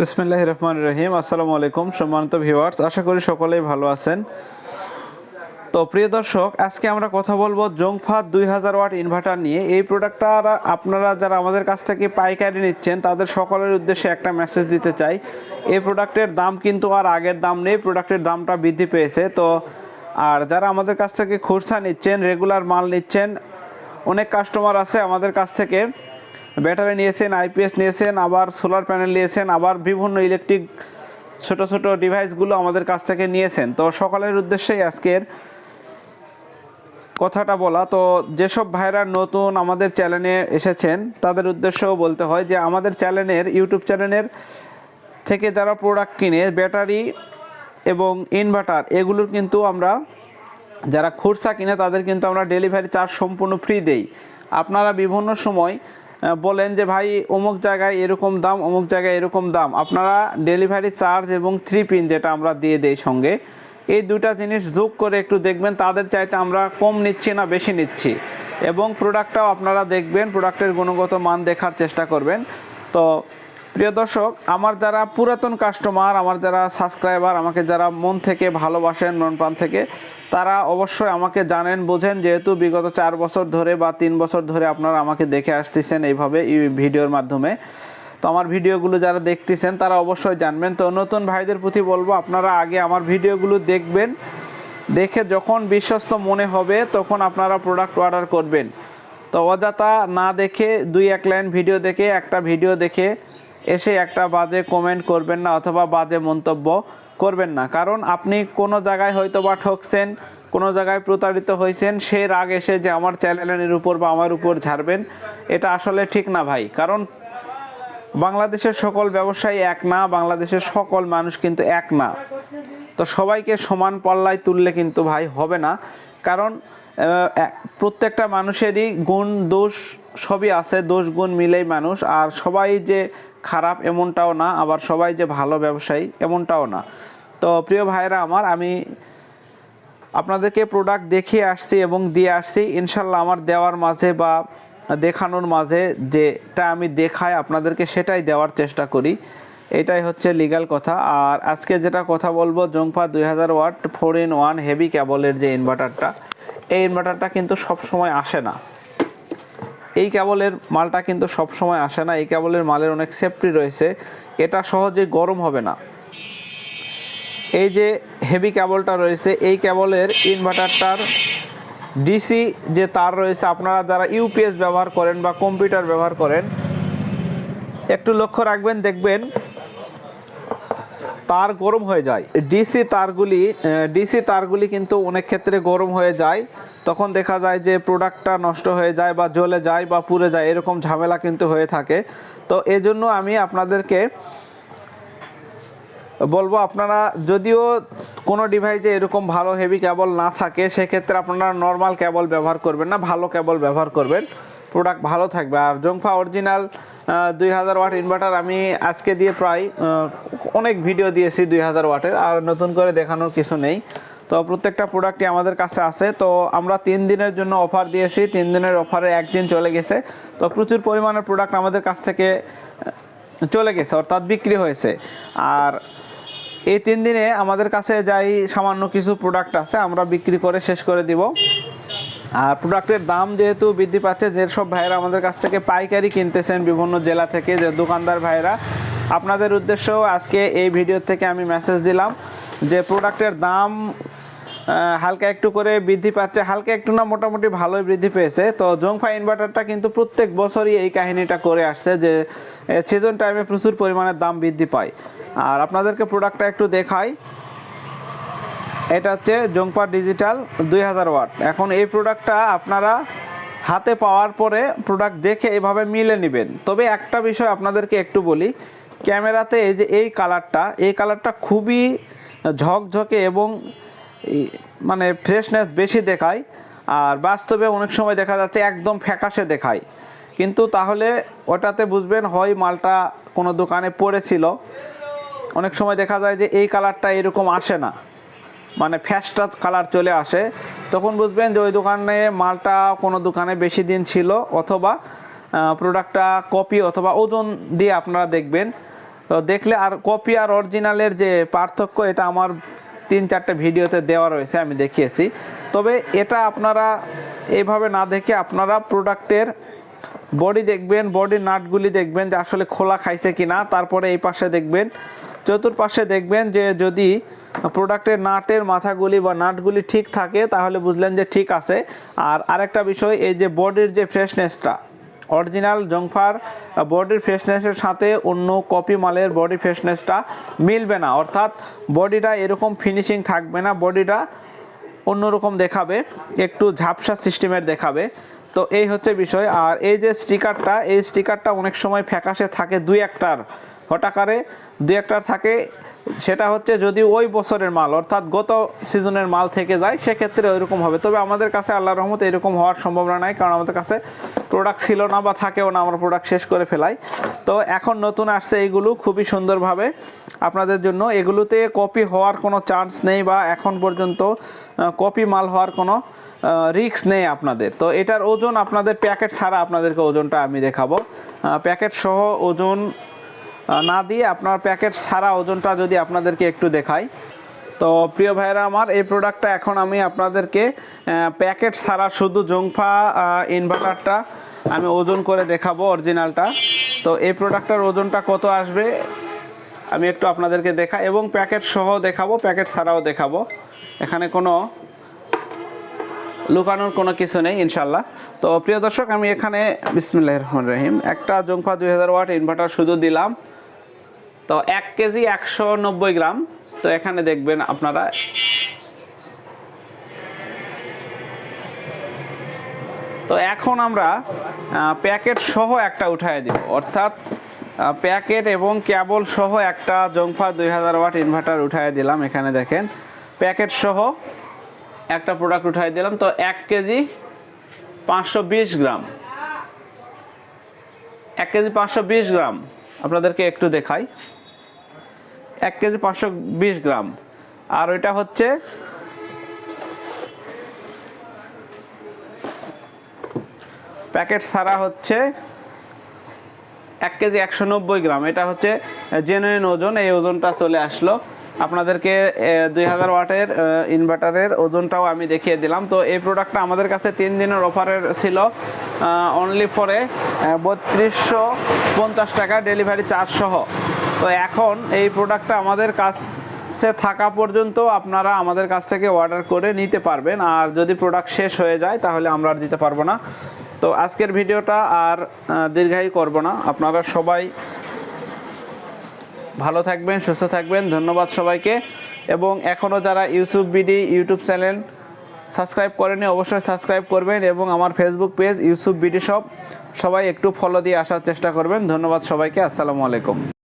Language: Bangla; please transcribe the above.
বিসমিল্লাহ রহমান রহিম আসসালামু আলাইকুম, সম্মানিত ভিউয়ার্স আশা করি সকলেই ভালো আছেন। তো প্রিয় দর্শক, আজকে আমরা কথা বলব জংফাত দুই হাজার ওয়াট ইনভার্টার নিয়ে। এই প্রোডাক্টটা আপনারা যারা আমাদের কাছ থেকে পাইকারি নিচ্ছেন, তাদের সকলের উদ্দেশ্যে একটা মেসেজ দিতে চাই। এই প্রোডাক্টের দাম কিন্তু আর আগের দাম নেই প্রোডাক্টের দামটা বৃদ্ধি পেয়েছে। তো, আর যারা আমাদের কাছ থেকে খুরসা নিচ্ছেন রেগুলার মাল নিচ্ছেন, অনেক কাস্টমার আছে আমাদের কাছ থেকে। ব্যাটারি নিয়েছেন, আইপিএস নিয়েছেন, আবার সোলার প্যানেল নিয়েছেন, আবার বিভিন্ন ইলেকট্রিক ছোট ছোট ডিভাইসগুলো আমাদের কাছ থেকে নিয়েছেন। তো সকালের উদ্দেশ্যেই আজকের কথাটা বলা। তো যেসব ভাইরা নতুন আমাদের চ্যানেলে এসেছেন, তাদের উদ্দেশ্যও বলতে হয় যে আমাদের চ্যানেলের, ইউটিউব চ্যানেলের থেকে যারা প্রোডাক্ট কিনে, ব্যাটারি এবং ইনভার্টার এগুলোর কিন্তু আমরা, যারা খুরসা কিনে, তাদের কিন্তু আমরা ডেলিভারি চার্জ সম্পূর্ণ ফ্রি দেই। আপনারা বিভিন্ন সময় বলেন যে, ভাই, অমুক জায়গায় এরকম দাম, অমুক জায়গায় এরকম দাম। আপনারা ডেলিভারি চার্জ এবং থ্রি পিন যেটা আমরা দিয়ে দেই সঙ্গে, এই দুটা জিনিস যোগ করে একটু দেখবেন, তাদের চাইতে আমরা কম নিচ্ছি না, বেশি নিচ্ছি। এবং প্রোডাক্টটাও আপনারা দেখবেন প্রোডাক্টের গুণগত মান দেখার চেষ্টা করবেন। তো প্রিয় দর্শক, আমার যারা পুরাতন কাস্টমার আমার যারা সাবস্ক্রাইবার আমাকে যারা মন থেকে ভালোবাসেন, মন প্রাণ থেকে, তারা অবশ্যই আমাকে জানেন, বোঝেন, যেহেতু বিগত চার বছর ধরে বা তিন বছর ধরে আপনারা আমাকে দেখে আসতেছেন এইভাবে এই ভিডিওর মাধ্যমে। তো আমার ভিডিওগুলো যারা দেখতেছেন, তারা অবশ্যই জানবেন। তো নতুন ভাইদের প্রতি বলব, আপনারা আগে আমার ভিডিওগুলো দেখবেন, দেখে যখন বিশ্বস্ত মনে হবে, তখন আপনারা প্রোডাক্ট অর্ডার করবেন। তো অযথা না দেখে দুই এক লাইন ভিডিও দেখে, একটা ভিডিও দেখে এসে একটা বাজে কমেন্ট করবেন না অথবা বাজে মন্তব্য করবেন না। কারণ আপনি কোনো জায়গায় হয়তো বা ঠকছেন, কোনো জায়গায় প্রতারিত হয়েছেন সে রাগ এসে যে আমার চ্যানেলের উপর বা আমার উপর ঝাড়বেন, এটা আসলে ঠিক না ভাই। কারণ বাংলাদেশের সকল ব্যবসায়ী এক না, বাংলাদেশের সকল মানুষ কিন্তু এক না। তো সবাইকে সমান পাল্লায় তুললে কিন্তু ভাই হবে না। কারণ প্রত্যেকটা মানুষেরই গুণ, দোষ সবই আছে, দোষ গুণ মিলেই মানুষ। আর সবাই যে খারাপ এমনটাও না, আবার সবাই যে ভালো ব্যবসায়ী এমনটাও না। তো প্রিয় ভাইরা আমার, আমি আপনাদেরকে প্রোডাক্ট দেখিয়ে আসছি এবং দিয়ে আসছি। ইনশাল্লাহ আমার দেওয়ার মাঝে বা দেখানোর মাঝে যেটা আমি দেখাই, আপনাদেরকে সেটাই দেওয়ার চেষ্টা করি। এটাই হচ্ছে লিগ্যাল কথা। আর আজকে যেটা কথা বলব, জংফা দুই হাজার watt four in one heavy ক্যাবলের যে ইনভার্টারটা এই ইনভার্টারটা কিন্তু সব সময় আসে না। এই কেবলের মালটা কিন্তু সব সময় আসে না, এই কেবলের মালের অনেক সেফটি রয়েছে। এটা সহজে গরম হবে না। এই যে হেভি কেবলটা রয়েছে, এই কেবলের ইনভার্টারটার ডিসি যে তার রয়েছে, আপনারা যারা ইউপিএস ব্যবহার করেন বা কম্পিউটার ব্যবহার করেন, একটু লক্ষ্য রাখবেন, দেখবেন তার গরম হয়ে যায়। ডিসি তারগুলি ডিসি তারগুলি কিন্তু অনেক ক্ষেত্রে গরম হয়ে যায়। তখন দেখা যায় যে প্রোডাক্টটা নষ্ট হয়ে যায় বা জ্বলে যায় বা পুড়ে যায়, এরকম ঝামেলা কিন্তু হয়ে থাকে। তো এজন্য আমি আপনাদেরকে বলব, আপনারা যদিও কোনো ডিভাইসে এরকম ভালো হেভি কেবল না থাকে, সেক্ষেত্রে আপনারা নর্মাল কেবল ব্যবহার করবেন না, ভালো কেবল ব্যবহার করবেন। প্রোডাক্ট ভালো থাকবে। আর জংফা অরিজিনাল দুই হাজার ওয়াট ইনভার্টার আমি আজকে দিয়ে প্রায় অনেক ভিডিও দিয়েছি দুই হাজার ওয়াটের, আর নতুন করে দেখানোর কিছু নেই। তো প্রত্যেকটা প্রোডাক্টই আমাদের কাছে আছে। তো আমরা তিন দিনের জন্য অফার দিয়েছি, তিন দিনের অফারে একদিন চলে গেছে। তো প্রচুর পরিমাণের প্রোডাক্ট আমাদের কাছ থেকে চলে গেছে, অর্থাৎ বিক্রি হয়েছে। আর এই তিন দিনে আমাদের কাছে যাই সামান্য কিছু প্রোডাক্ট আছে, আমরা বিক্রি করে শেষ করে দিব। আর প্রোডাক্টের দাম যেহেতু বৃদ্ধি পাচ্ছে, যেসব ভাইয়েরা আমাদের কাছ থেকে পাইকারি কিনতেছেন বিভিন্ন জেলা থেকে, যে দোকানদার ভাইয়েরা, আপনাদের উদ্দেশ্য আজকে এই ভিডিও থেকে আমি মেসেজ দিলাম যে প্রোডাক্টের দাম হালকা একটু করে বৃদ্ধি পাচ্ছে। হালকা একটু না, মোটামুটি ভালোই বৃদ্ধি পেয়েছে। তো জংফা ইনভার্টারটা কিন্তু প্রত্যেক বছরই এই কাহিনীটা করে আসছে যে সিজন টাইমে প্রচুর পরিমাণে দাম বৃদ্ধি পায়। আর আপনাদেরকে প্রোডাক্টটা একটু দেখাই। এটা হচ্ছে জংপা ডিজিটাল দুই হাজার ওয়াট। এখন এই প্রোডাক্টটা আপনারা হাতে পাওয়ার পরে প্রোডাক্ট দেখে এভাবে মিলে নেবেন। তবে একটা বিষয় আপনাদেরকে একটু বলি, ক্যামেরাতে এই যে এই কালারটা এই কালারটা খুবই ঝকঝকে এবং মানে ফ্রেশনেস বেশি দেখায়, আর বাস্তবে অনেক সময় দেখা যাচ্ছে একদম ফ্যাকাশে দেখায়। কিন্তু তাহলে ওটাতে বুঝবেন হয় মালটা কোনো দোকানে পড়েছিল। অনেক সময় দেখা যায় যে এই কালারটা এরকম আসে না। মানে ফ্যাসটা কালার চলে আসে, তখন বুঝবেন যে ওই দোকানে মালটা কোনো দোকানে বেশি দিন ছিল অথবা প্রোডাক্টটা কপি অথবা ওজন দিয়ে আপনারা দেখবেন। তো দেখলে আর কপি আর অরিজিনালের যে পার্থক্য, এটা আমার তিন চারটে ভিডিওতে দেওয়া রয়েছে, আমি দেখিয়েছি। তবে এটা আপনারা এইভাবে না দেখে আপনারা প্রোডাক্টের বডি দেখবেন বডির নাটগুলি দেখবেন যে আসলে খোলা খাইছে কিনা, তারপরে এই পাশে দেখবেন চতুর্পাশে দেখবেন যে যদি প্রোডাক্টের নাটের মাথাগুলি বা নাটগুলি ঠিক থাকে, তাহলে বুঝলেন যে ঠিক আছে। আর আরেকটা বিষয়, এই যে বডির যে ফ্রেশনেসটা, অরিজিনাল জংফার বডির ফ্রেশনেসের সাথে অন্য কপি মালের বডি ফ্রেশনেসটা মিলবে না। অর্থাৎ বডিটা এরকম ফিনিশিং থাকবে না, বডিটা অন্যরকম দেখাবে, একটু ঝাপসা সিস্টেমের দেখাবে। তো এই হচ্ছে বিষয়। আর এই যে স্টিকারটা, এই স্টিকারটা অনেক সময় ফ্যাকাশে থাকে দুই একটার। হঠাকারে দু একটা থাকে, সেটা হচ্ছে যদি ওই বছরের মাল, অর্থাৎ গত সিজনের মাল থেকে যায়, সেক্ষেত্রে ওইরকম হবে। তবে আমাদের কাছে আল্লাহ রহমত এরকম হওয়ার সম্ভাবনা নাই, কারণ আমাদের কাছে প্রোডাক্ট ছিল না বা থাকেও না, আমরা প্রোডাক্ট শেষ করে ফেলাই। তো এখন নতুন আসছে এইগুলো খুবই সুন্দরভাবে। আপনাদের জন্য এগুলোতে কপি হওয়ার কোনো চান্স নেই বা এখন পর্যন্ত কপি মাল হওয়ার কোনো রিক্স নেই আপনাদের। তো এটার ওজন আপনাদের প্যাকেট ছাড়া আপনাদেরকে ওজনটা আমি দেখাবো। প্যাকেট সহ ওজন না দিয়ে আপনার প্যাকেট ছাড়া ওজনটা যদি আপনাদেরকে একটু দেখাই। তো প্রিয় ভাইরা আমার, এই প্রোডাক্টটা এখন আমি আপনাদেরকে প্যাকেট ছাড়া শুধু জংফা ইনভার্টারটা আমি ওজন করে দেখাবো অরিজিনালটা তো এই প্রোডাক্টটার ওজনটা কত আসবে আমি একটু আপনাদেরকে দেখা এবং প্যাকেট সহ দেখাবো, প্যাকেট ছাড়াও দেখাবো। এখানে কোনো লুকানোর কোনো কিছু নেই ইনশাল্লাহ তো প্রিয় দর্শক, আমি এখানে বিসমিল্লাহ রহমান রহিম। একটা জংফা দুই হাজার ওয়াট ইনভার্টার শুধু দিলাম। তো এক কেজি একশো নব্বই গ্রাম। তো এখানে দেখবেন আপনারা তো এখন আমরা প্যাকেট সহ একটা উঠায় দিব। অর্থাৎ প্যাকেট এবং কেবল সহ একটা জংফা দুই হাজার ওয়াট ইনভার্টার উঠায় দিলাম এখানে দেখেন। প্যাকেট সহ একটা প্রোডাক্ট উঠাই দিলাম। তো এক কেজি পাঁচশো বিশ গ্রাম। এক কেজি পাঁচশো বিশ গ্রাম। আপনাদেরকে একটু দেখাই। এক কেজি পাঁচশো বিশ গ্রাম। আর ওইটা হচ্ছে প্যাকেট ছাড়া হচ্ছে এক কেজি একশো নব্বই গ্রাম। এটা হচ্ছে জেনুইন ওজন। এই ওজনটা চলে আসলো আপনাদেরকে দুই হাজার ওয়াটের ইনভার্টারের ওজনটাও আমি দেখিয়ে দিলাম। তো এই প্রোডাক্টটা আমাদের কাছে তিন দিনের অফারের ছিল অনলি ফরে বত্রিশশো পঞ্চাশ টাকা ডেলিভারি চার্জ সহ। তো এখন এই প্রোডাক্টটা আমাদের কাছে থাকা পর্যন্ত আপনারা আমাদের কাছ থেকে অর্ডার করে নিতে পারবেন। আর যদি প্রোডাক্ট শেষ হয়ে যায়, তাহলে আমরা আর দিতে পারব না। তো আজকের ভিডিওটা আর দীর্ঘায়ী করব না। আপনারা সবাই ভালো থাকবেন, সুস্থ থাকবেন, ধন্যবাদ সবাইকে। এবং এখনও যারা YouTube BD YouTube channel subscribe করেনি, অবশ্যই সাবস্ক্রাইব করবেন এবং আমার ফেসবুক পেজ ইউসুফ বিডি সব সবাই একটু ফলো দিয়ে আসার চেষ্টা করবেন। ধন্যবাদ সবাইকে, আসসালামু আলাইকুম।